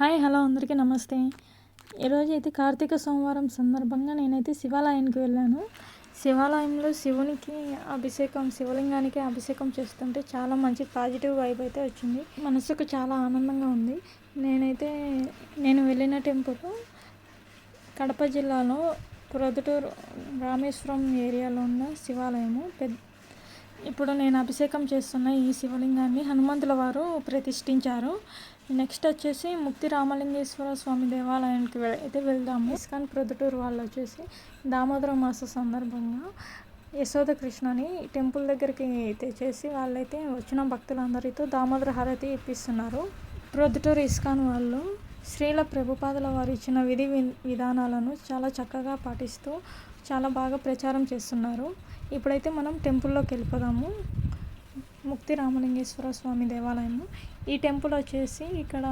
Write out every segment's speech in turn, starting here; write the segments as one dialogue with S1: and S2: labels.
S1: Hi hello అందరికీ నమస్తే. ఈరోజు అయితే కార్తీక సోమవారం సందర్భంగా నేనైతే శివాలయానికి వెళ్ళాను. శివాలయంలో శివునికి అభిషేకం శివలింగానికి అభిషేకం చేస్తుంటే చాలా మంచి పాజిటివ్ వైబ్ అయితే వచ్చింది. మనసుకు చాలా ఆనందంగా ఉంది. నేనైతే నేను వెళ్ళిన టెంపుల్ కడప జిల్లాలో ప్రొద్దుటూరు రామేశ్వరం ఏరియాలో ఉన్న శివాలయము. పెద్ద ఇప్పుడు నేను అభిషేకం చేస్తున్న ఈ శివలింగాన్ని హనుమంతుల వారు ప్రతిష్ఠించారు. నెక్స్ట్ వచ్చేసి ముక్తి రామలింగేశ్వర స్వామి దేవాలయానికి అయితే వెళ్దాము. ఇస్కాన్ ప్రొద్దుటూరు వాళ్ళు వచ్చేసి దామోదర మాస సందర్భంగా యశోద కృష్ణని టెంపుల్ దగ్గరికి తెచ్చేసి వాళ్ళైతే వచ్చిన భక్తులందరితో దామోదర హారతి ఇప్పిస్తున్నారు. ప్రొద్దుటూరు ఇస్కాన్ వాళ్ళు శ్రీల ప్రభుపాదుల వారు ఇచ్చిన విధి వి- విధానాలను చాలా చక్కగా పాటిస్తూ చాలా బాగా ప్రచారం చేస్తున్నారు. ఇప్పుడైతే మనం టెంపుల్లోకి వెళ్ళిపోదాము. ముక్తి రామలింగేశ్వర స్వామి దేవాలయము. ఈ టెంపుల్ వచ్చేసి ఇక్కడ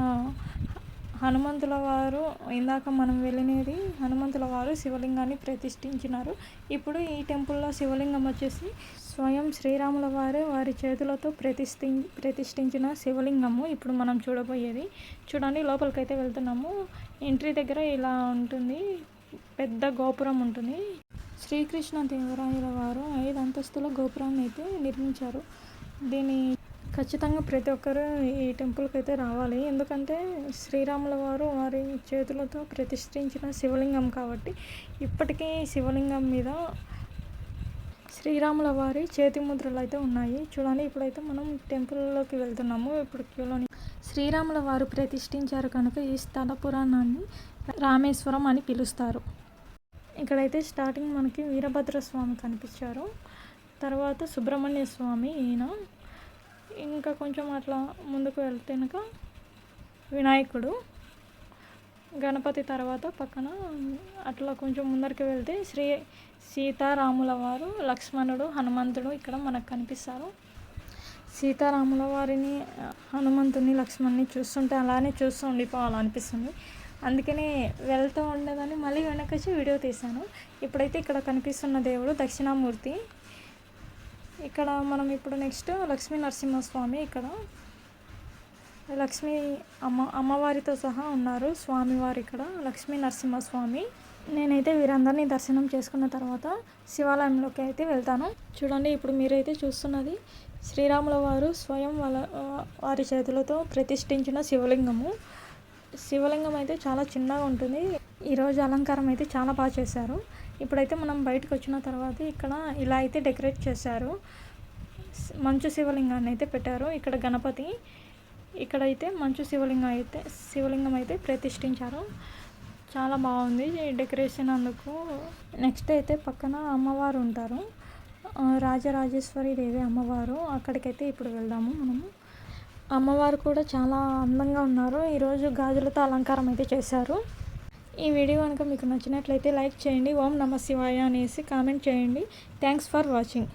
S1: హనుమంతుల వారు ఇందాక మనం వెళ్ళినది హనుమంతుల వారు శివలింగాన్ని ప్రతిష్ఠించినారు. ఇప్పుడు ఈ టెంపుల్లో శివలింగం వచ్చేసి స్వయం శ్రీరాముల వారే వారి చేతులతో ప్రతిష్ఠి ప్రతిష్ఠించిన శివలింగము ఇప్పుడు మనం చూడబోయేది. చూడండి లోపలికైతే వెళ్తున్నాము. ఎంట్రీ దగ్గర ఇలా ఉంటుంది. పెద్ద గోపురం ఉంటుంది. శ్రీకృష్ణ దేవరాయల వారు ఐదు అంతస్తుల గోపురాన్ని అయితే నిర్మించారు. దీని ఖచ్చితంగా ప్రతి ఒక్కరూ ఈ టెంపుల్కి అయితే రావాలి. ఎందుకంటే శ్రీరాముల వారు వారి చేతులతో ప్రతిష్ఠించిన శివలింగం కాబట్టి ఇప్పటికీ శివలింగం మీద శ్రీరాముల వారి చేతి ముద్రలు అయితే ఉన్నాయి. చూడండి ఇప్పుడైతే మనం టెంపుల్లోకి వెళ్తున్నాము. ఇప్పుడు క్యూలోని శ్రీరాముల వారు ప్రతిష్ఠించారు కనుక ఈ స్థల పురాణాన్ని రామేశ్వరం అని పిలుస్తారు. ఇక్కడైతే స్టార్టింగ్ మనకి వీరభద్ర స్వామి కనిపించారు. తర్వాత సుబ్రహ్మణ్య స్వామి ఈయన. ఇంకా కొంచెం అట్లా ముందుకు వెళ్తే కనుక వినాయకుడు. గణపతి తర్వాత పక్కన అట్లా కొంచెం ముందరికి వెళ్తే శ్రీ సీతారాముల వారు లక్ష్మణుడు హనుమంతుడు ఇక్కడ మనకు కనిపిస్తారు. సీతారాముల వారిని హనుమంతుని లక్ష్మణ్ని చూస్తుంటే అలానే చూస్తూ ఉండిపోవాలనిపిస్తుంది. అందుకనే వెళ్తూ ఉండదని మళ్ళీ వెనకొచ్చి వీడియో తీశాను. ఇప్పుడైతే ఇక్కడ కనిపిస్తున్న దేవుడు దక్షిణామూర్తి. ఇక్కడ మనం ఇప్పుడు నెక్స్ట్ లక్ష్మీ నరసింహస్వామి ఇక్కడ. లక్ష్మీ అమ్మ అమ్మవారితో సహా ఉన్నారు స్వామివారు ఇక్కడ లక్ష్మీ నరసింహస్వామి. నేనైతే వీరందరినీ దర్శనం చేసుకున్న తర్వాత శివాలయంలోకి అయితే వెళ్తాను. చూడండి ఇప్పుడు మీరైతే చూస్తున్నది శ్రీరాముల వారు స్వయం వాళ్ళ వారి చేతులతో ప్రతిష్ఠించిన శివలింగము. శివలింగం అయితే చాలా చిన్నగా ఉంటుంది. ఈరోజు అలంకారం అయితే చాలా బాగా చేశారు. ఇప్పుడైతే మనం బయటకు వచ్చిన తర్వాత ఇక్కడ ఇలా అయితే డెకరేట్ చేశారు. మంచు శివలింగాన్ని అయితే పెట్టారు. ఇక్కడ గణపతి ఇక్కడైతే మంచు శివలింగం అయితే శివలింగం అయితే ప్రతిష్ఠించారు. చాలా బాగుంది డెకరేషన్ అందుకు. నెక్స్ట్ అయితే పక్కన అమ్మవారు ఉంటారు. రాజరాజేశ్వరి దేవి అమ్మవారు. అక్కడికైతే ఇప్పుడు వెళ్దాము మనము. అమ్మవారు కూడా చాలా అందంగా ఉన్నారు. ఈరోజు గాజులతో అలంకారం అయితే చేశారు. ఈ వీడియో కనుక మీకు నచ్చినట్లయితే లైక్ చేయండి. ఓం నమ శివాయ అనేసి కామెంట్ చేయండి. Thanks for watching